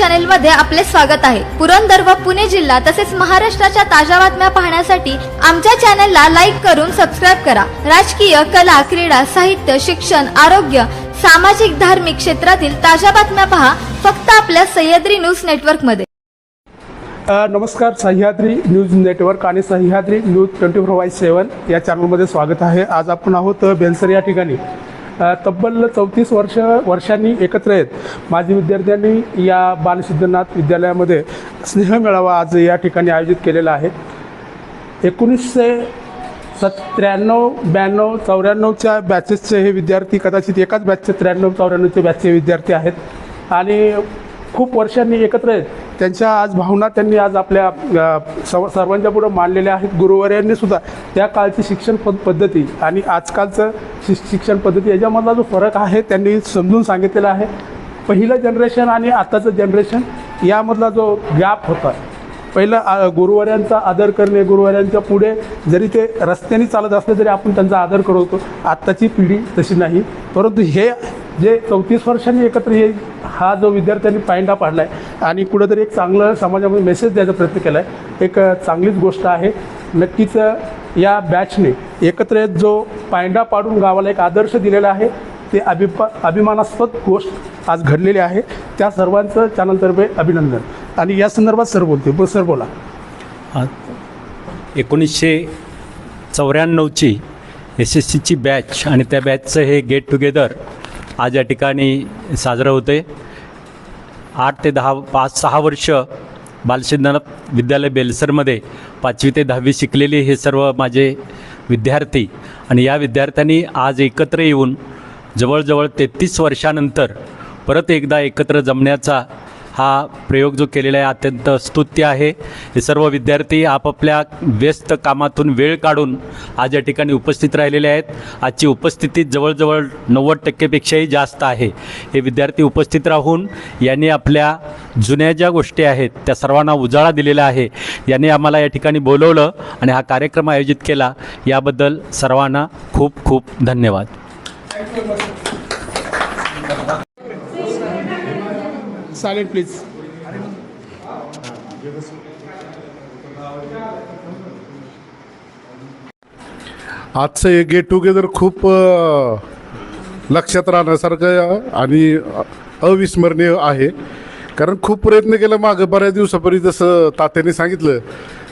चॅनेलमध्ये आपले स्वागत आहे. पुरंदर व पुणे जिल्हा तसेच महाराष्ट्राच्या ताज्या बातम्या पाहण्यासाठी आमच्या चॅनेलला लाईक करून सबस्क्राईब करा. राजकीय कला क्रीडा साहित्य शिक्षण आरोग्य सामाजिक धार्मिक क्षेत्रातील ताज्या बातम्या पहा फक्त आपल्या सह्याद्री न्यूज नेटवर्कमध्ये नमस्कार सह्याद्री न्यूज नेटवर्क आणि Sahyadri news twenty four by seven या चॅनलमध्ये स्वागत आहे. आज आपण आहोत बेलसर या ठिकाणी. तब्बल चौतीस वर्ष वर्षांनी एकत्र आहेत. माजी विद्यार्थ्यांनी या बालसिद्धनाथ विद्यालयामध्ये स्नेह मेळावा आज या ठिकाणी आयोजित केलेला आहे. एकोणीसशे सत त्र्याण्णव ब्याण्णव चौऱ्याण्णवच्या बॅचेसचे हे विद्यार्थी कदाचित एकाच बॅचचे त्र्याण्णव चौऱ्याण्णवचे बॅचचे विद्यार्थी आहेत. आणि खूप वर्षांनी एकत्र आहेत. त्यांच्या आज भावना त्यांनी आज आपल्या सर्व सर्वांच्या पुढं मांडलेल्या आहेत. गुरुवर्यांनी सुद्धा त्या काळची शिक्षण पद पद्धती आणि आजकालचं शि शिक्षण पद्धती याच्यामधला जो फरक आहे त्यांनी समजून सांगितलेला आहे. पहिलं जनरेशन आणि आताचं जनरेशन यामधला जो गॅप होता पहिलं गुरुवार्यांचा आदर करणे गुरुवार्यांच्या पुढे जरी ते रस्त्याने चालत असले तरी आपण त्यांचा आदर करतो आत्ताची पिढी तशी नाही. परंतु हे जे चौतीस वर्षांनी एकत्र येईल हा जो विद्यार्थ्यांनी पायंडा पाडला आहे आणि कुठंतरी एक चांगलं समाजामध्ये मेसेज द्यायचा प्रयत्न केला आहे एक चांगलीच गोष्ट आहे. नक्कीच या बॅचने एकत्र येत जो पायंडा पाडून गावाला एक आदर्श दिलेला आहे ते अभिपा अभिमानास्पद गोष्ट आज घडलेली आहे. त्या सर्वांचं चॅनलतर्फे अभिनंदन. आणि या संदर्भात सर बोलते ब सर बोला. एकोणीसशे चौऱ्याण्णवची एस एस सीची बॅच आणि त्या बॅचचं हे गेट टुगेदर आज या ठिकाणी साजरं होते आठ ते दहा पाच सहा वर्ष बालसिद्धनाथ विद्यालय बेलसरमध्ये पाचवी ते दहावी शिकलेले हे सर्व माझे विद्यार्थी आणि या विद्यार्थ्यांनी आज एकत्र येऊन जवळजवळ तेहतीस वर्षानंतर परत एकदा एकत्र जमण्याचा हा प्रयोग जो केलेला आहे अत्यंत स्तुत्य आहे. हे सर्व विद्यार्थी आपापल्या व्यस्त कामातून वेळ काढून आज या ठिकाणी उपस्थित राहिलेले आहेत. आजची उपस्थिती जवळजवळ नव्वद टक्केपेक्षाही जास्त आहे. हे विद्यार्थी उपस्थित राहून यांनी आपल्या जुन्या ज्या गोष्टी आहेत त्या सर्वांना उजाळा दिलेला आहे. यांनी आम्हाला या ठिकाणी बोलवलं आणि हा कार्यक्रम आयोजित केला. याबद्दल सर्वांना खूप खूप धन्यवाद. सायलेंट प्लीज आजचं हे गेट टुगेदर खूप लक्षात राहण्यासारखं आणि अविस्मरणीय आहे. कारण खूप प्रयत्न केला मागं बऱ्याच दिवसापूर्वी जसं तात्याने सांगितलं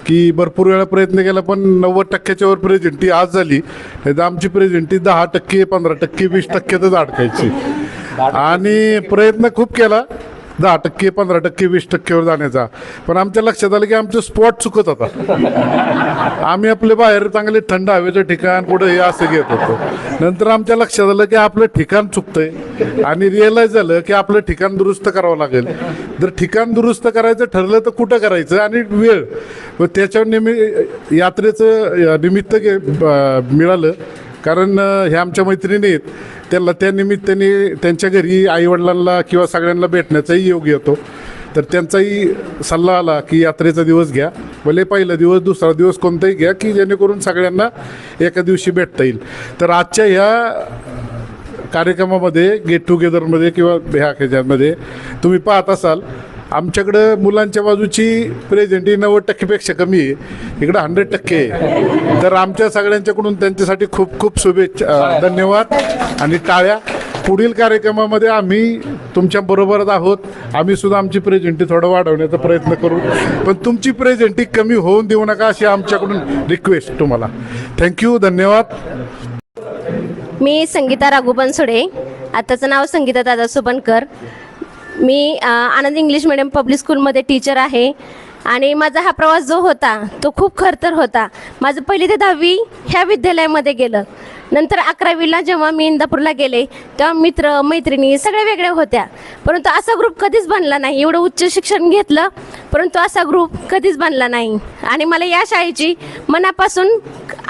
की भरपूर वेळा प्रयत्न केला पण नव्वद टक्क्याच्या वर प्रेझेंटी आज झाली. नाही तर आमची प्रेझेंटी दहा टक्के पंधरा टक्के वीस टक्क्यातच अडकायची. आणि प्रयत्न खूप केला. दहा टक्के पंधरा टक्के वीस टक्केवर जाण्याचा. पण आमच्या लक्षात आलं की आमचं स्पॉट चुकत होता. आम्ही आपले बाहेर चांगले थंड हवेचं ठिकाण कुठं हे असं घेत होतो. नंतर आमच्या लक्षात आलं की आपलं ठिकाण चुकतंय. आणि रिअलाईज झालं की आपलं ठिकाण दुरुस्त करावं लागेल. जर ठिकाण दुरुस्त करायचं ठरलं तर कुठं करायचं? आणि वेळ. त्याच्यावर नेहमी निमि यात्रेचं निमित्त ब- मिळालं. कारण ह्या आमच्या मैत्रिणी आहेत. त्याला त्यानिमित्ताने त्यांच्या घरी आईवडिलांना किंवा सगळ्यांना भेटण्याचाही योग येतो. तर त्यांचाही सल्ला आला की यात्रेचा दिवस घ्या. भले पहिला दिवस दुसरा दिवस कोणताही घ्या की जेणेकरून सगळ्यांना एका दिवशी भेटता येईल. तर आजच्या ह्या कार्यक्रमामध्ये गेट टुगेदरमध्ये किंवा ह्या ह्याच्यामध्ये तुम्ही पाहत असाल आमच्याकडं मुलांच्या बाजूची प्रेझेंटी नव्वद टक्केपेक्षा कमी आहे. इकडं हंड्रेड टक्के आहे. तर आमच्या सगळ्यांच्याकडून त्यांच्यासाठी खूप खूप शुभेच्छा धन्यवाद. आणि टाळ्या पुढील कार्यक्रमामध्ये आम्ही तुमच्या बरोबरच आहोत. आम्ही सुद्धा आमची प्रेझेंटी थोडं वाढवण्याचा प्रयत्न करू. पण तुमची प्रेझेंटी कमी होऊन देऊ नका अशी आमच्याकडून रिक्वेस्ट तुम्हाला. थँक्यू धन्यवाद. मी संगीता राघू बनसोडे आताचं नाव संगीता दादा सुबनकर. मी आनंद इंग्लिश मिडियम पब्लिक स्कूलमध्ये टीचर आहे. आणि माझा हा प्रवास जो होता तो खूप खरतर होता. माझं पहिली ते दहावी ह्या विद्यालयामध्ये गेलं. नंतर अकरावीला जेव्हा मी इंदापूरला गेले तेव्हा मित्र मैत्रिणी सगळ्या वेगळ्या होत्या. परंतु असा ग्रुप कधीच बनला नाही. एवढं उच्च शिक्षण घेतलं परंतु असा ग्रुप कधीच बनला नाही. आणि मला या शाळेची मनापासून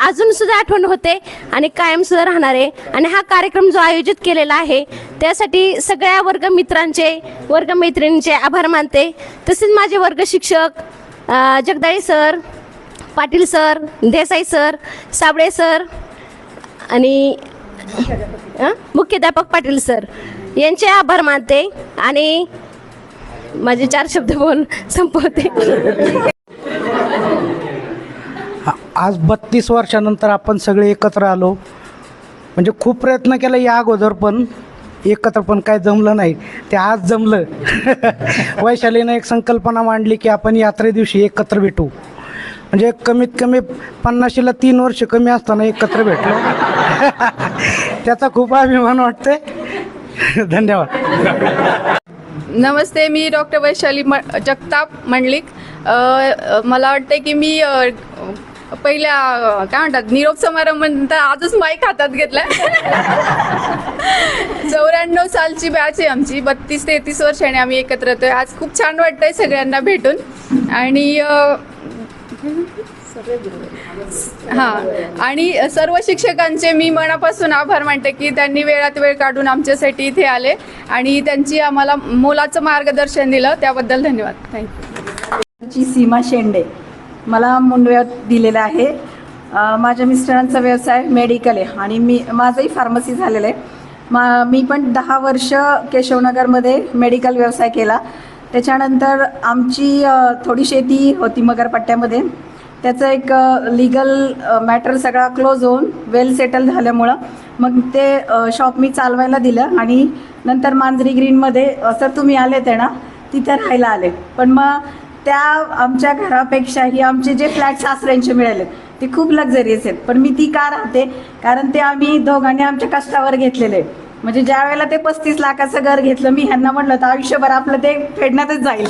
अजून सुद्धा आठवण होते आणि कायम सुद्धा राहणार. आहे आणि हा कार्यक्रम जो आयोजित केलेला आहे त्यासाठी सगळ्या वर्ग मित्रांचे वर्ग मैत्रिणींचे आभार मानते. तसेच माझे वर्ग शिक्षक Jagdale sir Patil sir Desai sir Sable sir आणि मुख्याध्यापक पाटील सर यांचे आभार मानते. आणि माझे चार शब्द बोल संपवते. आज बत्तीस वर्षानंतर आपण सगळे एकत्र आलो. म्हणजे खूप प्रयत्न केला या अगोदर पण एकत्र पण काय जमलं नाही. ते आज जमलं. वैशालीनं एक संकल्पना मांडली की आपण यात्रे दिवशी एकत्र भेटू. म्हणजे कमीत कमी पन्नाशीला तीन वर्ष कमी असताना एकत्र भेटलो त्याचा खूप अभिमान वाटते धन्यवाद. नमस्ते मी डॉक्टर वैशाली म जगताप मंडलिक. मला वाटते की मी पहिल्या काय म्हणतात निरोप समारंभ नंतर आजच माईक हातात घेतला चौऱ्याण्णव सालची बॅच आहे आमची. बत्तीस तेहतीस वर्षाने आम्ही एकत्र येतोय. आज खूप छान वाटतंय सगळ्यांना भेटून. आणि अ, हां. आणि सर्व शिक्षकांचे मी मनापासून आभार मानते की त्यांनी वेळात वेळ काढून आमच्यासाठी इथे आले आणि त्यांची आम्हाला मोलाचं मार्गदर्शन दिलं. त्याबद्दल धन्यवाद. थँक्यू ची सीमा शेंडे मला मुंडव्यात दिलेलं आहे. माझ्या मिस्टरांचा व्यवसाय मेडिकल आहे आणि मी माझंही फार्मसी झालेलं आहे. मा मी पण दहा वर्ष केशवनगरमध्ये मेडिकल व्यवसाय केला. त्याच्यानंतर आमची थोडी शेती होती मगरपट्ट्यामध्ये. त्याचं एक लिगल मॅटर सगळा क्लोज होऊन वेल सेटल झाल्यामुळं मग ते शॉप मी चालवायला दिलं आणि नंतर मांजरी ग्रीनमध्ये सर तुम्ही आले ते ना तिथे राहायला आले. पण मग त्या आमच्या घरापेक्षाही आमचे जे फ्लॅट सासऱ्यांचे मिळाले ते खूप लक्झरियस आहेत. पण मी ती का राहते? कारण ते आम्ही दोघांनी आमच्या कष्टावर घेतलेले. आहे म्हणजे ज्या वेळेला ते पस्तीस लाखाचं घर घेतलं मी ह्यांना म्हटलं तर आयुष्यभर आपलं ते फेडण्यातच जाईल.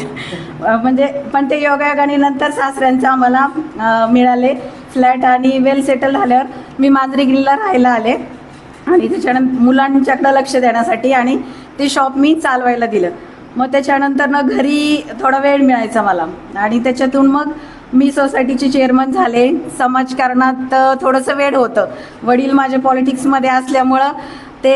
म्हणजे पण ते योगायोगाने नंतर सासऱ्यांचं आम्हाला मिळाले. फ्लॅट आणि वेल सेटल झाल्यावर मी मांजरीगिरीला राहायला आले. आणि त्याच्यानंतर मुलांच्याकडं लक्ष देण्यासाठी आणि ते शॉप मी चालवायला दिलं. मग त्याच्यानंतर ना घरी थोडा वेळ मिळायचा मला. आणि त्याच्यातून मग मी सोसायटीचे चेअरमन झाले. समाजकारणात थोडंसं वेळ होतं. वडील माझे पॉलिटिक्समध्ये असल्यामुळं ते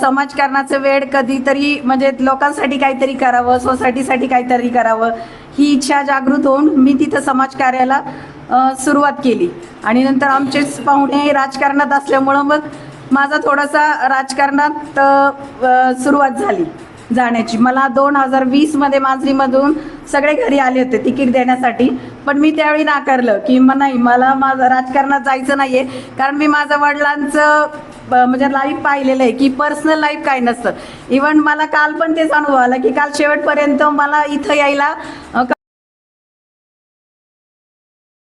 समाजकारणाचं वेळ कधीतरी म्हणजे लोकांसाठी काहीतरी करावं सोसायटीसाठी काहीतरी करावं ही इच्छा जागृत होऊन मी तिथं समाजकार्याला सुरुवात केली. आणि नंतर आमचेच पाहुणे राजकारणात असल्यामुळं मग माझा थोडासा राजकारणात सुरुवात झाली जाण्याची. मला दोन हजार वीसमध्ये मांजरीमधून सगळे घरी आले होते तिकीट देण्यासाठी. पण मी त्यावेळी नाकारलं की मग नाही मला माझं राजकारणात जायचं नाही आहे कारण मी माझ्या वडिलांचं म्हणजे लाईफ पाहिलेलं आहे की पर्सनल लाईफ काय नसतं. इवन मला काल पण तेच अनुभव आला की काल शेवटपर्यंत मला इथं यायला